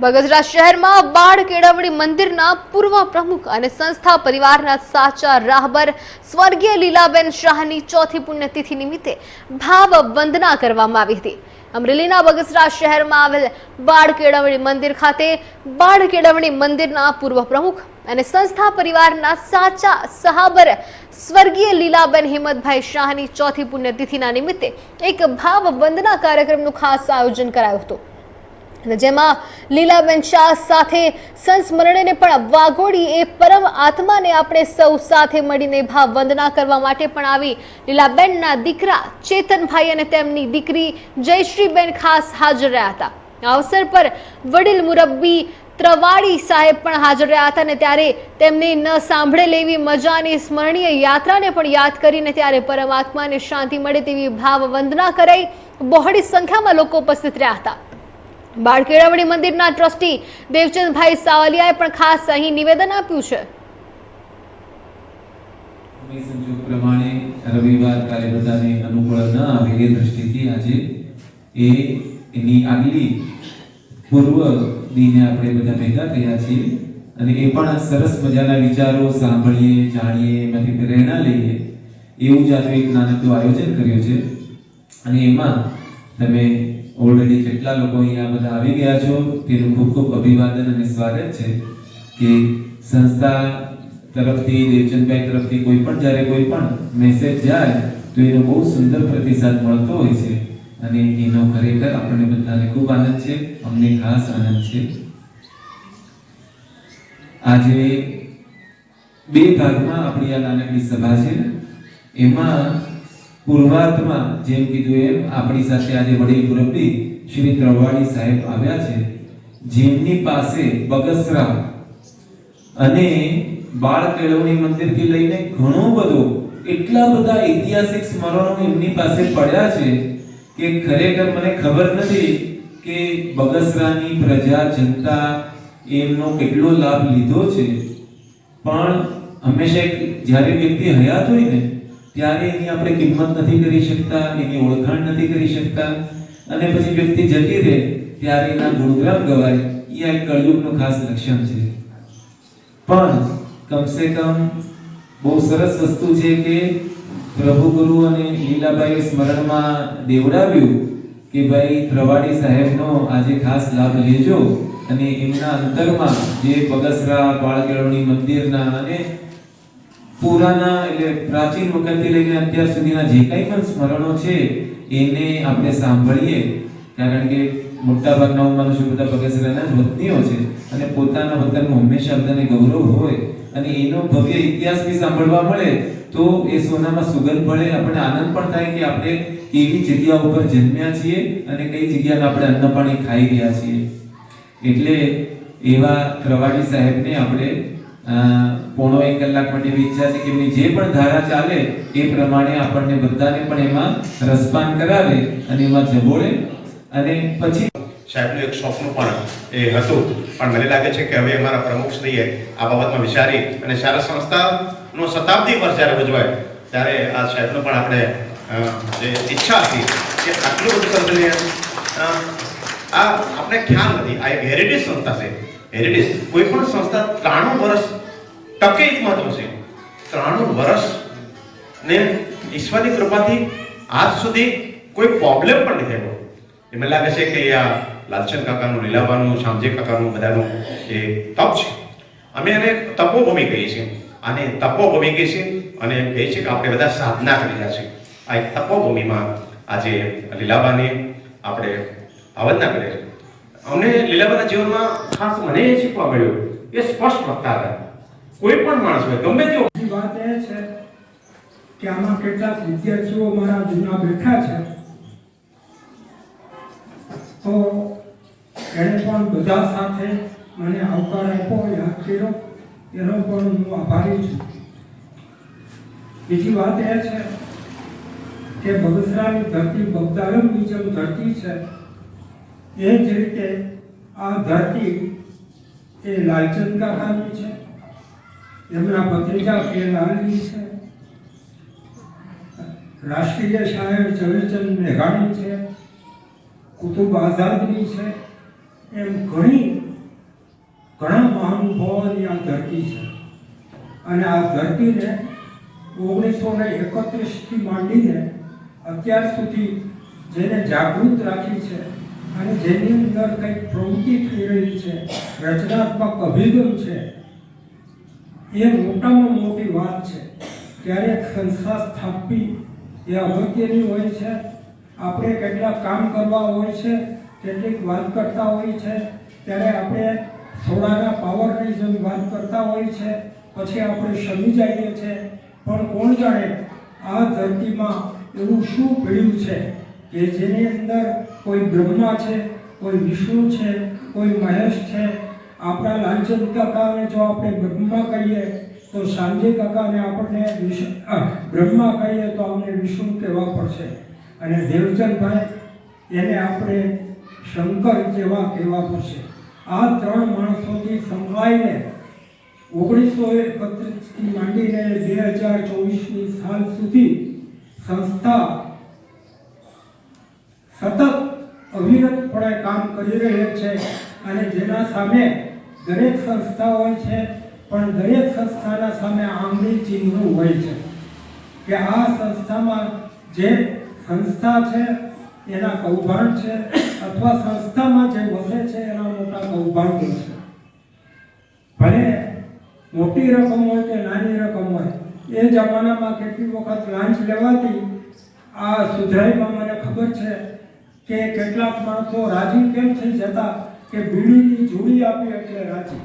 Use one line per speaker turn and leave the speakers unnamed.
બગસરા શહેરમાં બાળ કેળવણી મંદિરના પૂર્વ પ્રમુખ અને સંસ્થા પરિવારના સાચા રાહબર સ્વર્ગીય લીલાબેન શાહની ચોથી પુણ્યતિથિ નિમિત્તે ભાવ વંદના કરવામાં આવી હતી. અમરેલીના બગસરા શહેરમાં આવેલ બાળ કેળવણી મંદિર ખાતે બાળ કેળવણી મંદિરના પૂર્વ પ્રમુખ અને સંસ્થા પરિવારના સાચા સહાબર સ્વર્ગીય લીલાબેન હિંમતભાઈ શાહની ચોથી પુણ્યતિથિના નિમિત્તે એક ભાવ વંદના કાર્યક્રમનું ખાસ આયોજન કરાયું હતું. અને જેમાં લીલાબેન શાહ સાથે સંસ્મરણને પણ વાઘોડી એ પરમ આત્માને આપણે સૌ સાથે મળીને ભાવ વંદના કરવા માટે પણ આવી. લીલાબેનના દીકરા ચેતનભાઈ અને તેમની દીકરી જયશ્રીબેન ખાસ હાજર રહ્યા હતા. અવસર પર વડીલ મુરબ્બી ત્રવાડી સાહેબ પણ હાજર રહ્યા હતા અને ત્યારે તેમને ન સાંભળે લેવી મજાની સ્મરણીય યાત્રાને પણ યાદ કરીને ત્યારે પરમાત્માને શાંતિ મળે તેવી ભાવ વંદના કરાઈ. બહોળી સંખ્યામાં લોકો ઉપસ્થિત રહ્યા હતા. બાળ કેળવણી મંદિરના ટ્રસ્ટી દેવચંદભાઈ સાવલિયાએ પણ ખાસ અહીં નિવેદન આપ્યું છે.
પ્રમાણે રવિવાર બધાને અનુકૂળ ન આવે એ દ્રષ્ટિથી આજે એ એની આગલી પૂર્વ દિને આપણે બધા ભેગા થયા છીએ અને એ પણ સરસ મજાના વિચારો સાંભળીએ, જાણીએ, એમાંથી પ્રેરણા લઈએ એવું જ આજે એક નાનકડું આયોજન કર્યું છે. અને એમાં તમે ઓલરેડી કેટલા લોકો અહીંયા બધા આવી ગયા છો? તેનું ખૂબ ખૂબ અભિવાદન અને સ્વાગત છે કે સંસ્થા તરફથી, દેવચંદભાઈ તરફથી કોઈ પણ જ્યારે કોઈ પણ મેસેજ જાય, તો એનો બહુ સુંદર પ્રતિસાદ મળતો હોય છે. અને એનો ખરેખર આપણને બધાને ખૂબ આનંદ છે, અમને ખાસ આનંદ છે. આજે બે ભાગમાં આપણી આ નાનકડી સભા છે. એમાં પૂર્વાર્ધમાં જેમ કીધું એમ, આપણી સાથે આજે વડીલ મુરબ્બી શ્રી ત્રવાડી સાહેબ આવ્યા છે. જેમની પાસે બગસરા અને બાળ કેળવણી મંદિરથી લઈને ઘણો બધો, એટલા બધા ઐતિહાસિક સ્મરણો એમની પાસે પડ્યા છે કે ખરેખર મને ખબર નથી કે બગસરાની પ્રજા, જનતા એમનો કેટલો લાભ લીધો છે. પણ હંમેશા એક જ્યારે વ્યક્તિ હયાત હોય ને ત્યારે એની આપણે કિંમત નથી કરી શકતા, એની ઓળખાણ નથી કરી શકતા. અને પછી વ્યક્તિ જતી રહે ત્યારે એના ગુણગ્રામ ગવાય. એ આ કળયુગનું ખાસ લક્ષણ છે. પણ કમસે કમ બહુ સરસ વસ્તુ છે કે પ્રભુ ગુરુ અને લીલાબાઈએ સ્મરણમાં દેવડાવ્યું કે ભાઈ ત્રવાડી સાહેબનો આજે ખાસ લાભ લેજો. અને એમના અંતરમાં જે પગસરા કેળવણી મંદિરના અને પુરાના એટલે પ્રાચીન વખતથી લઈને અત્યાર સુધીના જે કંઈ પણ સ્મરણો છે, એને આપણે સાંભળીએ. કારણ કે મોટા ભાગના હું માનું છું બધા બગસરાના જ વતનીઓ છે અને પોતાના વતનનું હંમેશા બધાને ગૌરવ હોય અને એનો ભવ્ય ઇતિહાસ બી સાંભળવા મળે, તો એ સોનામાં સુગંધ પડે આપણને આનંદ પણ થાય કે આપણે કેવી જગ્યા ઉપર જન્મ્યા છીએ અને કઈ જગ્યાને આપણે અન્ન પાણી ખાઈ રહ્યા છીએ. એટલે એવા પ્રવાડી સાહેબને આપણે પોણો એક કલાક માટે ઈચ્છા છે કે જે પણ ધારા ચાલે એ પ્રમાણે આપણને બધાને પણ એમાં રસપાન કરાવે અને એમાં જબોળે અને પછી
સાહેબનું એક સ્વપ્ન પણ એ હતું. પણ મને લાગે છે કે હવે અમારા પ્રમુખશ્રીએ આ બાબતમાં વિચારી અને સારા સંસ્થાનો શતાબ્દી વર્ષ જ્યારે ઉજવાય ત્યારે આ સાહેબનું પણ આપણે જે ઈચ્છા હતી કે આટલું બધું કરીને આ આપણે ખ્યાલ નથી. આ એક હેરિટેજ સંસ્થા છે. હેરિટેજ કોઈ પણ સંસ્થા ત્રાણું વર્ષ ટકે એક મહત્વ છે. ત્રાણું વર્ષ ને ઈશ્વરની કૃપાથી આજ સુધી કોઈ પ્રોબ્લેમ પણ નથી થયો મને લાગે છે કે આ લાલચંદ કાકાનું, લીલાબાનું, શામજી કાકાનું બધાનું એ તપ છે. અમે એને તપોભૂમિ કહીએ છીએ. આને તપોભૂમિ કહીએ છીએ અને એમ કહીએ છીએ કે આપણે બધા સાધના કરી રહ્યા છીએ. આ એક તપોભૂમિમાં આજે લીલાબાની આપણે ભાવના કરીએ છીએ. અમને લીલાબાના જીવનમાં ખાસ મને એ શીખવા મળ્યું એ સ્પષ્ટ વક્તા હતા. કોઈ પણ માણસ હોય, ગમે તેવો.
વાત એ છે કે આમાં કેટલાક વિદ્યાર્થીઓ મારા જૂના બેઠા છે. તો એણે પણ બધા સાથે મને આવકાર આપ્યો, યાદ કર્યો. એનો પણ હું આભારી છું. બીજી વાત એ છે કે બગસરાની ધરતી બગદારમ બીજમ ધરતી છે. એ જ રીતે આ ધરતી એ લાલચંદ કાકાની છે. એમના પત્રિકા કે લાલની છે. રાષ્ટ્રીય શાયર ઝવેરચંદ મેઘાણી છે. કુતુબ આઝાદની છે. એમ ઘણી, ઘણા મહાનુભાવોની આ ધરતી છે. અને આ ધરતીને ઓગણીસો ને એકત્રીસથી માંડીને અત્યાર સુધી જેને જાગૃત રાખી છે અને જેની અંદર કંઈક પ્રવૃત્તિ થઈ રહી છે, રચનાત્મક અભિગમ છે, એ મોટામાં મોટી વાત છે. ક્યારેક સંસ્થા સ્થાપવી એ અગત્યની હોય છે. આપણે કેટલાક કામ કરવા હોય છે, કેટલીક વાત કરતા હોય છે, ત્યારે આપણે થોડાના પાવરની જેમ વાત કરતા હોય છે, પછી આપણે શમી જઈએ છે. પણ કોણ જાણે આ ધરતીમાં એવું શું ભીડ્યું છે કે જેની અંદર કોઈ બ્રહ્મા છે, કોઈ વિષ્ણુ છે, કોઈ મહેશ છે. આપણા લાલચંદ કાકાને જો આપણે બ્રહ્મા કહીએ, તો સાંજે કાકાને આપણને બ્રહ્મા કહીએ તો અમને વિષ્ણુ કહેવા પડશે. અને દેવચંદભાઈ, એને આપણે શંકર જેવા કહેવા પડશે. આ ત્રણ માણસોથી સંકળાઈને ઓગણીસો એકત્રીસથી માંડીને બે હજાર ચોવીસની સાલ સુધી સંસ્થા સતત અવિરતપણે કામ કરી રહી છે અને જેના સામે દરેક સંસ્થા હોય છે, પણ દરેક સંસ્થાના સામે આંગળી ચિહ્નો હોય છે. કે આ સંસ્થામાં જે સંસ્થા છે, એના કૌભાંડ છે, અથવા સંસ્થામાં જે વસે છે, એના મોટા કૌભાંડો છે. ભલે મોટી રકમ હોય કે નાની રકમ હોય, એ જમાનામાં કેટલી વખત લાંચ લેવાતી, આ સુધરાઈમાં મને ખબર છે કે કેટલાક માણસો રાજી કેમ થઈ જતા કે બીડીની જોડી આપી એટલે રાજી?